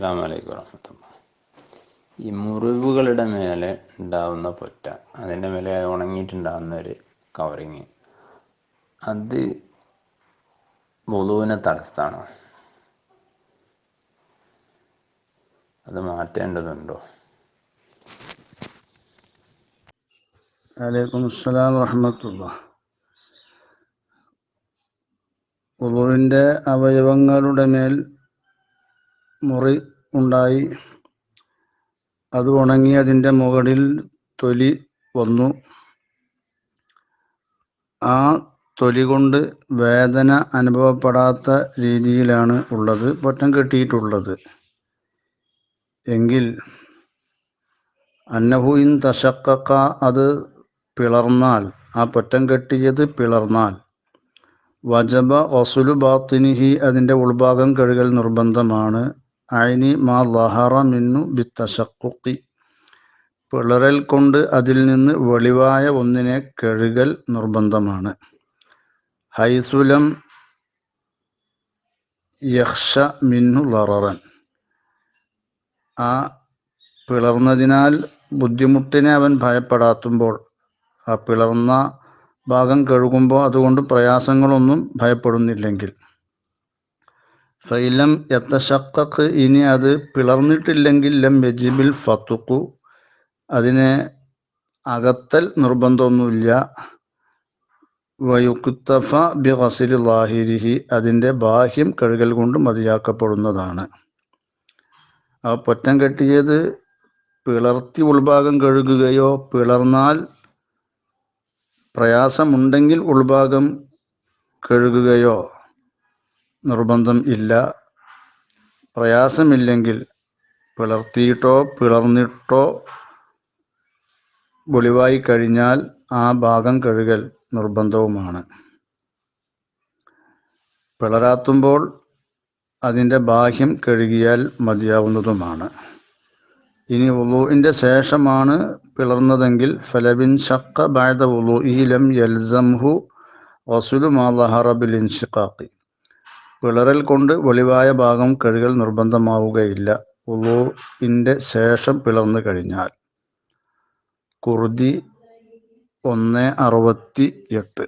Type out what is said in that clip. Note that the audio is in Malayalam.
അസ്സാം വലൈക്കും വറഹമത്തുള്ള ഈ മുറിവുകളുടെ മേലെ ഉണ്ടാവുന്ന പൊറ്റ അതിന്റെ മേലെ ഉണങ്ങിയിട്ടുണ്ടാകുന്ന ഒരു കവറിങ് അത് വുളുവിനെ തടസ്സമാണോ അത് മാറ്റേണ്ടതുണ്ടോ? വലൈക്കും അസ്സലാം വറഹമത്തുള്ള ഉളുവിന്റെ അവയവങ്ങളുടെ മേൽ മുറി ഉണ്ടായി. അത് ഉണങ്ങി അതിന്റെ മുകളിൽ തൊലി വന്നു. ആ തൊലി കൊണ്ട് വേദന അനുഭവപ്പെടാത്ത രീതിയിലാണ് ഉള്ളത് പൊറ്റം കെട്ടിയിട്ടുള്ളത്. എങ്കിൽ അന്നഹു ഇൻ തശക്കക്ക അത് പിളർന്നാൽ ആ പൊറ്റം കെട്ടിയത് പിളർന്നാൽ വജബ വസുലു ബാത്തിനിഹി അതിന്റെ ഉൾഭാഗം കഴുകൽ നിർബന്ധമാണ്. അയിനി മാ ലഹറ മിന്നു ബിത്തശക്കുക്കി. പിളറൽ കൊണ്ട് അതിൽ നിന്ന് വെളിവായ ഒന്നിനെ കഴുകൽ നിർബന്ധമാണ്. ഹൈസുലം യക്ഷ മിന്നു ലററൻ. ആ പിളർന്നതിനാൽ ബുദ്ധിമുട്ടിനെ അവൻ ഭയപ്പെടാത്തുമ്പോൾ ആ പിളർന്ന ഭാഗം കഴുകുമ്പോൾ അതുകൊണ്ട് പ്രയാസങ്ങളൊന്നും ഭയപ്പെടുന്നില്ലെങ്കിൽ. ഫൈലം എത്തശക്കക്ക് ഇനി അത് പിളർന്നിട്ടില്ലെങ്കിൽ ലം യജിബിൽ ഫത്തുക്കു അതിനെ അകത്തൽ നിർബന്ധമൊന്നുമില്ല. വയുക്കുത്തഫ ബി ഹസിൽ ലാഹിരിഹി അതിന്റെ ബാഹ്യം കഴുകൽ കൊണ്ട് മതിയാക്കപ്പെടുന്നതാണ്. ആ പൊറ്റം കെട്ടിയത് പിളർത്തി ഉൾഭാഗം കഴുകുകയോ പിളർന്നാൽ പ്രയാസമുണ്ടെങ്കിൽ ഉൾഭാഗം കഴുകുകയോ നിർബന്ധം ഇല്ല. പ്രയാസമില്ലെങ്കിൽ പിളർത്തിയിട്ടോ പിളർന്നിട്ടോ വെളിവായി കഴിഞ്ഞാൽ ആ ഭാഗം കഴുകൽ നിർബന്ധവുമാണ്. പിളരാത്തുമ്പോൾ അതിന്റെ ബാഹ്യം കഴുകിയാൽ മതിയാവുന്നതുമാണ്. ഇനി ഉളുവിന്റെ ശേഷമാണ് പിളർന്നതെങ്കിൽ ഫലബിൻ ഷക്ക ബായത ഉളു ഈലം യൽസംഹു വസുലുമാ മാലഹറബിൽ ഇൻഷിഖാഖി. പിളറൽ കൊണ്ട് വെളിവായ ഭാഗം കഴുകൽ നിർബന്ധമാവുകയില്ല. ഉളുവിന്റെ ശേഷം പിളർന്നു കഴിഞ്ഞാൽ. കുറുതി ഒന്ന് അറുപത്തി എട്ട്